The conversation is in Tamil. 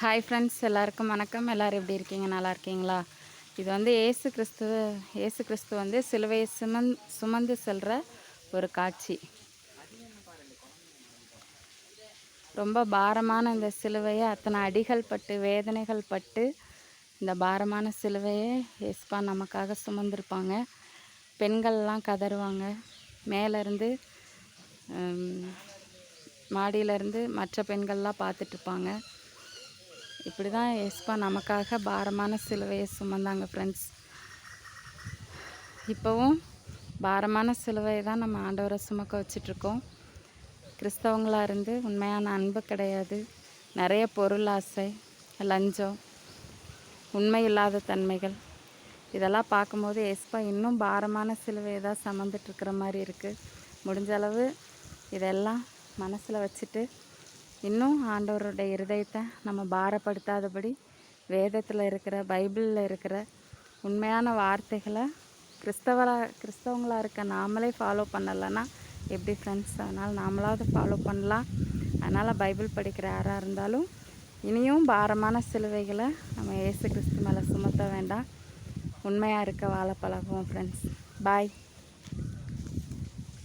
ஹாய் ஃப்ரெண்ட்ஸ் எல்லாருக்கும் வணக்கம். எல்லோரும் எப்படி இருக்கீங்க? நல்லா இருக்கீங்களா? இது வந்து ஏசு கிறிஸ்துவ ஏசு கிறிஸ்து வந்து சிலுவையை சுமந் சுமந்து செல்கிற ஒரு காட்சி. ரொம்ப பாரமான இந்த சிலுவையை அத்தனை அடிகள் பட்டு வேதனைகள் பட்டு இந்த பாரமான சிலுவையை ஏசுப்பா நமக்காக சுமந்திருப்பாங்க. பெண்கள்லாம் கதறுவாங்க. மேலேருந்து மாடியிலேருந்து மற்ற பெண்கள்லாம் பார்த்துட்ருப்பாங்க இப்படி தான் ஏஸ்பா நமக்காக பாரமான சிலுவையை சுமந்தாங்க ஃப்ரெண்ட்ஸ் இப்போவும் பாரமான சிலுவையை தான் நம்ம ஆண்டவரை சுமக்க வச்சிட்ருக்கோம். கிறிஸ்தவங்களாக இருந்து உண்மையான அன்பு கிடையாது. நிறைய பொருள் ஆசை லஞ்சம் உண்மை இல்லாத தன்மைகள். இதெல்லாம் பார்க்கும்போது எஸ்பா இன்னும் பாரமான சிலுவையை தான் சமந்துட்டுருக்கிற மாதிரி இருக்குது முடிஞ்ச அளவு இதெல்லாம் மனசில் வச்சுட்டு இன்னும் ஆண்டவருடைய இருதயத்தை நம்ம பாரப்படுத்தாதபடி வேதத்தில் இருக்கிற பைபிளில் இருக்கிற உண்மையான வார்த்தைகளை கிறிஸ்தவராக கிறிஸ்தவங்களாக இருக்க நாமளே ஃபாலோ பண்ணலைன்னா எப்படி ஃப்ரெண்ட்ஸ் அதனால் நாமளாவது ஃபாலோ பண்ணலாம். அதனால் பைபிள் படிக்கிற யாராக இருந்தாலும் இனியும் பாரமான சிலுவைகளை நம்ம ஏசு கிறிஸ்து மேலே சுமத்த வேண்டாம். உண்மையாக இருக்க வாழ பழகுவோம் ஃப்ரெண்ட்ஸ் பாய்